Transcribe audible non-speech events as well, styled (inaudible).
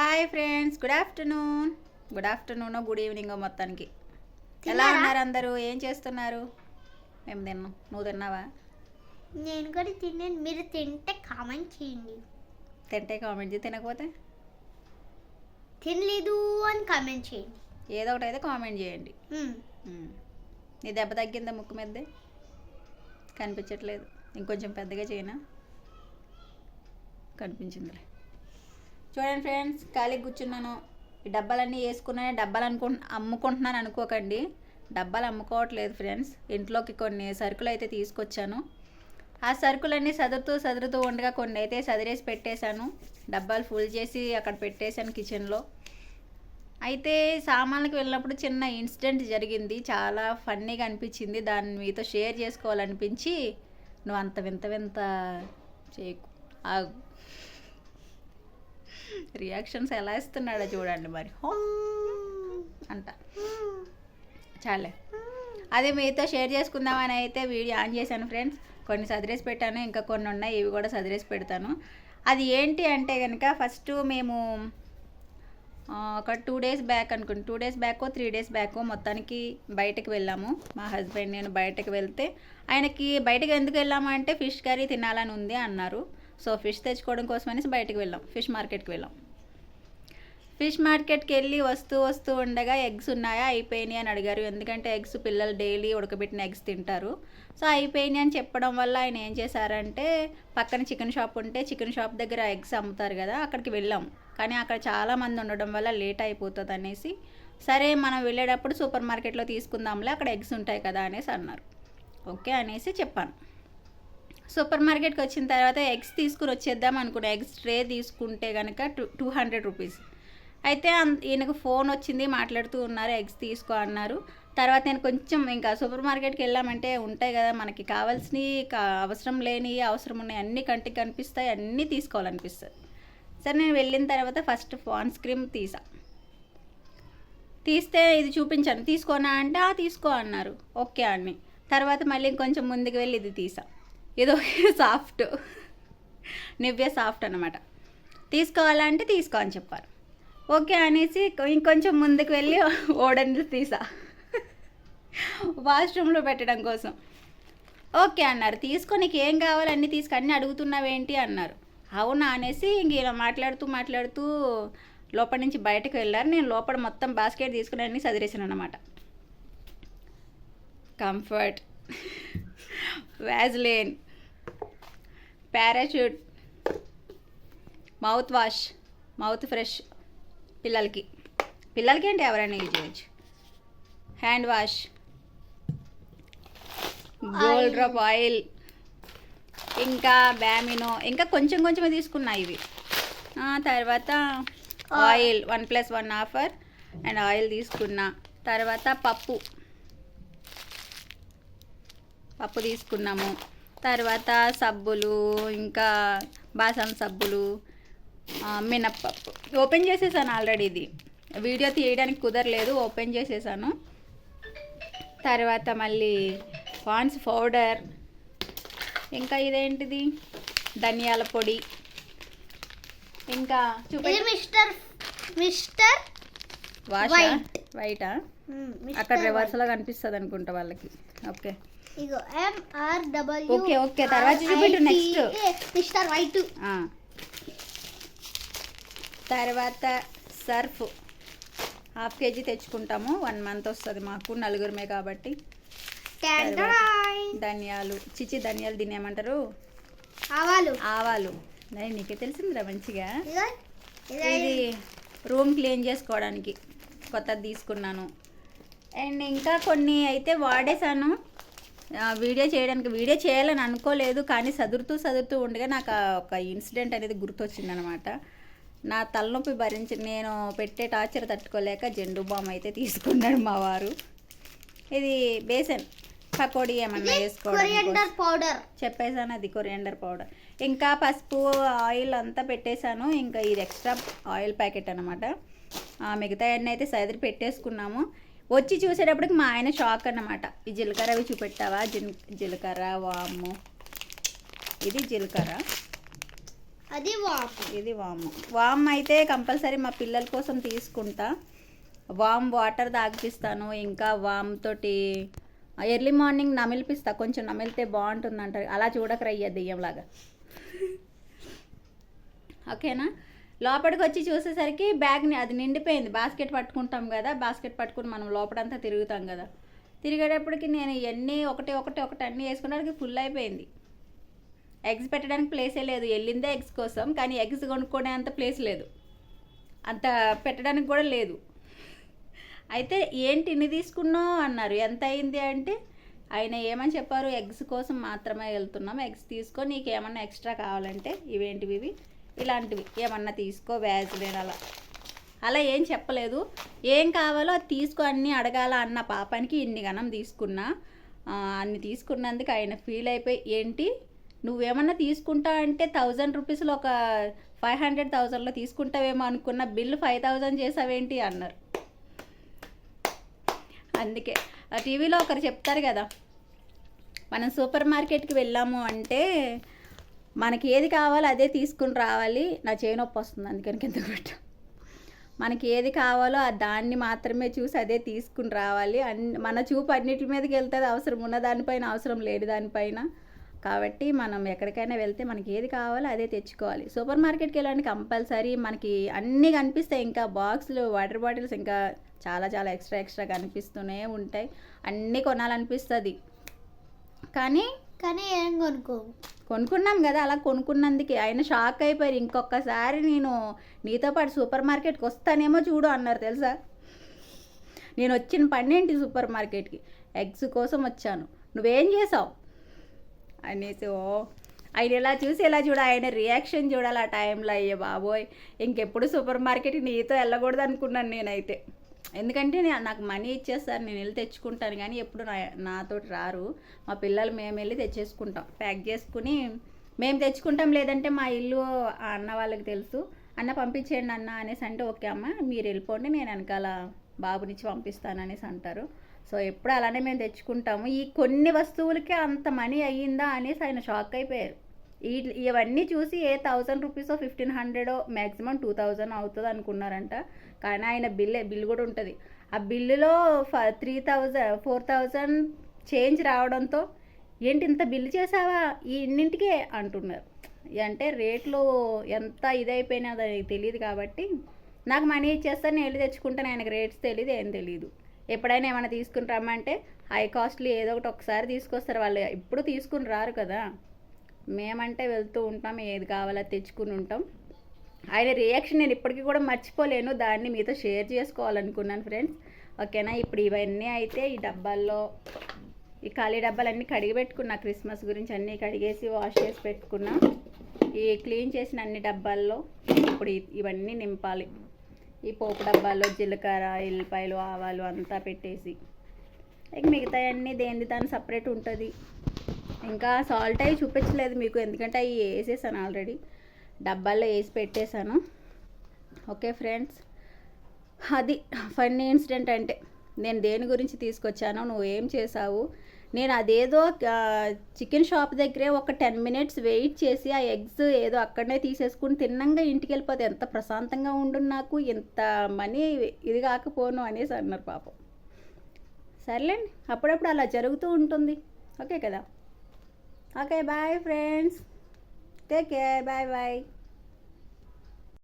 Hi friends good afternoon. Good afternoon good evening మొత్తానికి. ఎలా? ఉన్నారు అందరూ? ఏం చేస్తున్నారు? మేము తిన్నాం. నువ్వు తిన్నావా? నేను కూడా తిన్నాను. మీరు తింటే కామెంట్ చేయండి. తింటే కామెంట్ చేయి. తినకపోతే? తినలేదు అని కామెంట్ చేయండి. ఏదో ఒకటి అయితే కామెంట్ చేయండి. నీ దెబ్బ తగ్గిందా ముక్కు మీదే? కనిపించట్లేదు. ఇంకొంచెం పెద్దగా చేయనా? కనిపించిందిలే. చూడండి ఫ్రెండ్స్ ఖాళీ కూర్చున్నాను. ఈ డబ్బాలన్నీ వేసుకున్నాయి డబ్బాలు అనుకు అమ్ముకుంటున్నాను అనుకోకండి. డబ్బాలు అమ్ముకోవట్లేదు ఫ్రెండ్స్. ఇంట్లోకి కొన్ని సరుకులు అయితే తీసుకొచ్చాను. ఆ సరుకులన్నీ సదురుతూ సదురుతూ ఉండగా కొన్ని అయితే సదిరేసి పెట్టేశాను. డబ్బాలు ఫుల్ చేసి అక్కడ పెట్టేశాను కిచెన్లో అయితే సామాన్లకు వెళ్ళినప్పుడు చిన్న ఇన్సిడెంట్ జరిగింది. చాలా ఫన్నీగా అనిపించింది. దాన్ని మీతో షేర్ చేసుకోవాలనిపించి నువ్వు అంత వింత వింత చేయకు. ఆగు. రియాక్షన్స్ ఎలా ఇస్తున్నాడో చూడండి మరి. అంట. చాలే. అదే మీతో షేర్ చేసుకుందామని అయితే వీడియో ఆన్ చేశాను ఫ్రెండ్స్. కొన్ని సదిరేసి పెట్టాను ఇంకా కొన్ని ఉన్నాయి ఇవి కూడా సదిరేసి పెడతాను. అది ఏంటి అంటే కనుక ఫస్ట్ మేము ఒక టూ డేస్ బ్యాక్ అనుకోండి two days back three days back మొత్తానికి బయటకు వెళ్ళాము. మా హస్బెండ్ నేను బయటకు వెళ్తే ఆయనకి బయటకు ఎందుకు వెళ్ళాము అంటే ఫిష్ కర్రీ తినాలని ఉంది అన్నారు. సో ఫిష్ తెచ్చుకోవడం కోసం అనేసి బయటకు వెళ్ళాం. ఫిష్ మార్కెట్కి వెళ్ళాం. ఫిష్ మార్కెట్కి వెళ్ళి వస్తూ వస్తూ ఉండగా ఎగ్స్ ఉన్నాయా? అయిపోయినాయి అని అడిగారు. ఎందుకంటే ఎగ్స్ పిల్లలు డైలీ ఉడకబెట్టిన ఎగ్స్ తింటారు. సో అయిపోయినాయి అని చెప్పడం వల్ల ఆయన ఏం చేశారంటే పక్కన చికెన్ షాప్ ఉంటే చికెన్ షాప్ దగ్గర ఎగ్స్ అమ్ముతారు కదా అక్కడికి వెళ్ళాం. కానీ అక్కడ చాలామంది ఉండడం వల్ల లేట్ అయిపోతుంది అనేసి సరే మనం వెళ్ళేటప్పుడు సూపర్ మార్కెట్లో తీసుకుందాంలే అక్కడ ఎగ్స్ ఉంటాయి కదా అనేసి అన్నారు. ఓకే అనేసి చెప్పాను. సూపర్ మార్కెట్కి వచ్చిన తర్వాత ఎగ్స్ తీసుకుని వచ్చేద్దాం అనుకున్నా. ఎగ్స్ ట్రే తీసుకుంటే కనుక టూ టూ హండ్రెడ్ రూపీస్. అయితే ఈయనకు ఫోన్ వచ్చింది మాట్లాడుతూ ఉన్నారు ఎగ్స్ తీసుకో అన్నారు. తర్వాత నేను కొంచెం ఇంకా సూపర్ మార్కెట్కి వెళ్ళామంటే ఉంటాయి కదా మనకి కావాల్సినవి కా- అవసరం లేని అవసరం ఉన్నాయి అన్ని కంటికి కనిపిస్తాయి అన్నీ తీసుకోవాలనిపిస్తుంది. సరే నేను వెళ్ళిన తర్వాత ఫస్ట్ ఫాన్స్ క్రీమ్ తీసా. తీస్తే ఇది చూపించాను. తీసుకోనా అంటే ఆ తీసుకో అన్నారు. ఓకే అని తర్వాత మళ్ళీ ఇంకొంచెం ముందుకు వెళ్ళి ఇది తీసా. ఏదో (laughs) సాఫ్ట్. నివ్య సాఫ్ట్ అనమాట తీసుకోవాలంటే తీసుకో అని చెప్పారు. ఓకే అనేసి ఇంకొంచెం ముందుకు వెళ్ళి (laughs) ఓడని తీసా? (laughs) వాష్రూమ్లో పెట్టడం కోసం. ఓకే అన్నారు. తీసుకో నీకు ఏం కావాలి అన్నీ తీసుకు అన్నీ అడుగుతున్నావేంటి అన్నారు. అవునా అనేసి ఇంక ఇలా మాట్లాడుతూ మాట్లాడుతూ లోపల నుంచి బయటకు వెళ్ళారు. నేను లోపల మొత్తం బాస్కెట్ తీసుకుని అన్నీ చదివేసాను అనమాట comfort. Vaseline parachute mouth wash mouth fresh పిల్లలకి. పిల్లలకి అంటే ఎవరైనా యూజ్ చేయొచ్చు? Hand wash gold drop oil ఇంకా బ్యామినో ఇంకా కొంచెం కొంచెమే తీసుకున్నా ఇవి. తర్వాత oil one plus one offer and oil తీసుకున్నా. తర్వాత పప్పు. పప్పు తీసుకున్నాము. తర్వాత సబ్బులు ఇంకా బాసన సబ్బులు మినప్పప్పు. ఓపెన్ చేసేసాను ఆల్రెడీ ఇది. వీడియో తీయడానికి కుదరలేదు ఓపెన్ చేసేసాను. తర్వాత మళ్ళీ పాన్స్ పౌడర్. ఇంకా ఇదేంటిది? ధనియాల పొడి. ఇంకా ఇది చూపి మిస్టర్ మిస్టర్ వాష్. వైటా. అక్కడ. రివర్స్లో కనిపిస్తుంది అనుకుంటా వాళ్ళకి. ఓకే. ఇగో ఎంఆర్ డబ్ల్యూ ఓకే, ఓకే, తర్వాత చూపెట్టు next. Mister white. తర్వాత సర్ఫ్. హాఫ్ కేజీ తెచ్చుకుంటాము. వన్ మంత్ వస్తుంది మాకు నలుగురమే కాబట్టి. ధనియాలు. చిచి ధనియాలు దీన్ని ఏమంటారు ఆవాలు. ఆవాలు. నేను నీకే తెలిసిందిరా మంచిగా. ఇదే. రూమ్ క్లీన్ చేసుకోవడానికి కొత్తది తీసుకున్నాను. అండ్ ఇంకా కొన్ని అయితే వాడేశాను. ఆ, వీడియో చేయడానికి వీడియో చేయాలని అనుకోలేదు కానీ సదురుతూ సదురుతూ ఉండగా నాకు ఒక ఇన్సిడెంట్ అనేది గుర్తొచ్చింది అనమాట నా తలనొప్పి భరించి నేను పెట్టే టార్చర్ తట్టుకోలేక జెండు బామ్ అయితే తీసుకున్నాడు మా వారు. ఇది బేసన్ పకోడీ ఏమన్నా కొరియండర్ పౌడర్. చెప్పేసాను అది కొరియండర్ పౌడర్. ఇంకా పసుపు ఆయిల్ అంతా పెట్టేశాను. ఇంకా ఇది ఎక్స్ట్రా ఆయిల్ ప్యాకెట్ అనమాట. మిగతా అన్నీ అయితే సదిరి పెట్టేసుకున్నాము. వచ్చి చూసేటప్పటికి మా ఆయన షాక్ అన్నమాట. ఈ జీలకర్ర అవి చూపెట్టావా? జిన్ జీలకర్ర వాము. ఇది జీలకర్ర. అది వాపు ఇది వామ్. వామ్ అయితే కంపల్సరీ మా పిల్లల కోసం తీసుకుంటా. వామ్ వాటర్ తాగిపిస్తాను. ఇంకా వామ్ తోటి ఎర్లీ మార్నింగ్ నమిలిపిస్తా. కొంచెం నమిలితే బాగుంటుంది అంటారు అలా చూడకరయ్యా దెయ్యంలాగా. ఓకేనా? లోపలికి వచ్చి చూసేసరికి బ్యాగ్ని అది నిండిపోయింది. బాస్కెట్ పట్టుకుంటాం కదా బాస్కెట్ పట్టుకుని మనం లోపలంతా తిరుగుతాం కదా. తిరిగేటప్పటికి నేను ఇవన్నీ ఒకటి ఒకటి ఒకటి అన్నీ వేసుకున్నానికి ఫుల్ అయిపోయింది. ఎగ్స్ పెట్టడానికి ప్లేసే లేదు. వెళ్ళిందే ఎగ్స్ కోసం కానీ ఎగ్స్ కొనుక్కునే అంత ప్లేస్ లేదు. అంత పెట్టడానికి కూడా లేదు. అయితే ఏంటి ఇన్ని తీసుకున్నావు అన్నారు. ఎంత అయింది అంటే ఆయన ఏమని చెప్పారు? ఎగ్స్ కోసం మాత్రమే వెళ్తున్నాం. ఎగ్స్ తీసుకొని నీకు ఏమన్నా ఎక్స్ట్రా కావాలంటే ఇవేంటివి ఇవి? ఇలాంటివి. ఏమన్నా తీసుకో వ్యాజ్లేన్ అలా. అలా ఏం చెప్పలేదు. ఏం కావాలో అది తీసుకో అన్నీ అడగాల అన్న పాపానికి ఇన్ని గణం తీసుకున్నా. అన్ని తీసుకున్నందుకు ఆయన ఫీల్ అయిపోయి ఏంటి? నువ్వేమన్నా తీసుకుంటా అంటే థౌజండ్ రూపీస్లో ఒక ఫైవ్ హండ్రెడ్ థౌజండ్లో తీసుకుంటావేమో అనుకున్న బిల్లు ఫైవ్ థౌజండ్ చేసావేంటి? అన్నారు. అందుకే టీవీలో ఒకరు చెప్తారు కదా మనం సూపర్ మార్కెట్కి వెళ్ళాము అంటే మనకి ఏది కావాలో అదే తీసుకుని రావాలి. నా చేయి నొప్పి వస్తుంది అందుకని కింద కొట్టు మనకి ఏది కావాలో ఆ దాన్ని మాత్రమే చూసి అదే తీసుకుని రావాలి. అన్ మన చూపు అన్నిటి మీదకి వెళ్తుంది అవసరం ఉన్న దానిపైన అవసరం లేని దానిపైన. కాబట్టి మనం ఎక్కడికైనా వెళ్తే మనకి ఏది కావాలో అదే తెచ్చుకోవాలి. సూపర్ మార్కెట్కి వెళ్ళడానికి కంపల్సరీ మనకి అన్నీ కనిపిస్తాయి. ఇంకా బాక్సులు వాటర్ బాటిల్స్ ఇంకా చాలా చాలా ఎక్స్ట్రా ఎక్స్ట్రా కనిపిస్తూనే ఉంటాయి. అన్నీ కొనాలనిపిస్తుంది. కానీ కానీ ఏం కొనుక్కో కొనుక్కున్నాం కదా అలా కొనుక్కున్నందుకే. ఆయన షాక్ అయిపోయారు. ఇంకొకసారి నేను నీతో పాటు సూపర్ మార్కెట్కి వస్తానేమో చూడు అన్నారు తెలుసా? నేను వచ్చిన పని ఏంటి సూపర్ మార్కెట్కి? ఎగ్స్ కోసం వచ్చాను. నువ్వేం చేసావు? అనేసి ఓ ఆయన ఇలా చూసి ఇలా చూడ ఆయన రియాక్షన్ చూడాలి ఆ టైంలో. అయ్యే బాబోయ్ ఇంకెప్పుడు సూపర్ మార్కెట్కి నీతో వెళ్ళకూడదు అనుకున్నాను నేనైతే. ఎందుకంటే నాకు మనీ ఇచ్చేస్తారు నేను వెళ్ళి తెచ్చుకుంటాను కానీ ఎప్పుడు నా నాతోటి రారు. మా పిల్లలు మేము వెళ్ళి తెచ్చేసుకుంటాం. ప్యాక్ చేసుకుని మేము తెచ్చుకుంటాం లేదంటే మా ఇల్లు అన్న వాళ్ళకి తెలుసు. అన్న పంపించేయండి అన్న అనేసి అంటే ఓకే అమ్మ మీరు వెళ్ళిపోండి నేను వెనకాల బాబునిచ్చి పంపిస్తాను అనేసి అంటారు. సో ఎప్పుడు అలానే మేము తెచ్చుకుంటాము. ఈ కొన్ని వస్తువులకే అంత మనీ అయ్యిందా అనేసి ఆయన షాక్ అయిపోయారు. ఇవన్నీ చూసి ఏ థౌజండ్ రూపీసో ఫిఫ్టీన్ హండ్రెడో మ్యాక్సిమం టూ థౌజండ్ అవుతుంది అనుకున్నారంట. కానీ ఆయన బిల్లే బిల్ కూడా ఉంటుంది. ఆ బిల్లులో ఫ three thousand four thousand change రావడంతో ఏంటి ఇంత బిల్లు చేసావా? ఈ ఇన్నింటికే అంటున్నారు. అంటే రేట్లు ఎంత ఇదైపోయినా అది తెలియదు కాబట్టి నాకు మనీ ఇచ్చేస్తాను నేను వెళ్ళి తెచ్చుకుంటాను ఆయనకు రేట్స్ తెలియదు ఏం తెలియదు ఎప్పుడైనా ఏమైనా తీసుకుని రమ్మంటే హై కాస్ట్లీ ఏదో ఒకటి ఒకసారి తీసుకొస్తారు. వాళ్ళు ఎప్పుడు తీసుకుని రారు కదా. మేమంటే వెళ్తూ ఉంటాం ఏది కావాలో తెచ్చుకుని ఉంటాం. ఆయన రియాక్షన్ నేను ఇప్పటికీ కూడా మర్చిపోలేను. దాన్ని మీతో షేర్ చేసుకోవాలనుకున్నాను ఫ్రెండ్స్ ఓకేనా ఇప్పుడు ఇవన్నీ అయితే ఈ డబ్బాల్లో ఈ ఖాళీ డబ్బాలన్నీ కడిగి పెట్టుకున్నా. క్రిస్మస్ గురించి అన్నీ కడిగేసి వాష్ చేసి పెట్టుకున్నా. ఈ క్లీన్ చేసిన అన్ని డబ్బాల్లో ఇప్పుడు ఇవన్నీ నింపాలి. ఈ పోపు డబ్బాల్లో జీలకర్ర ఎల్లిపాయలు ఆవాలు అంతా పెట్టేసి. ఇక మిగతా అన్నీ దేని దాని సపరేట్ ఉంటుంది. ఇంకా సాల్ట్ అవి చూపించలేదు మీకు ఎందుకంటే అవి వేసేసాను ఆల్రెడీ డబ్బాల్లో వేసి పెట్టేశాను. ఓకే ఫ్రెండ్స్ అది ఫన్నీ ఇన్సిడెంట్ అంటే నేను దేని గురించి తీసుకొచ్చానో నువ్వు ఏం చేసావు నేను అదేదో చికెన్ షాప్ దగ్గరే ఒక టెన్ మినిట్స్ వెయిట్ చేసి ఆ ఎగ్స్ ఏదో అక్కడనే తీసేసుకుని తిన్నంగా ఇంటికి వెళ్ళిపోతే ఎంత ప్రశాంతంగా ఉండు నాకు ఇంత మనీ ఇది కాకపోను అనేసి అన్నారు పాపం. సర్లేండి అప్పుడప్పుడు అలా జరుగుతూ ఉంటుంది. ఓకే కదా? Okay, bye friends. Take care. Bye bye.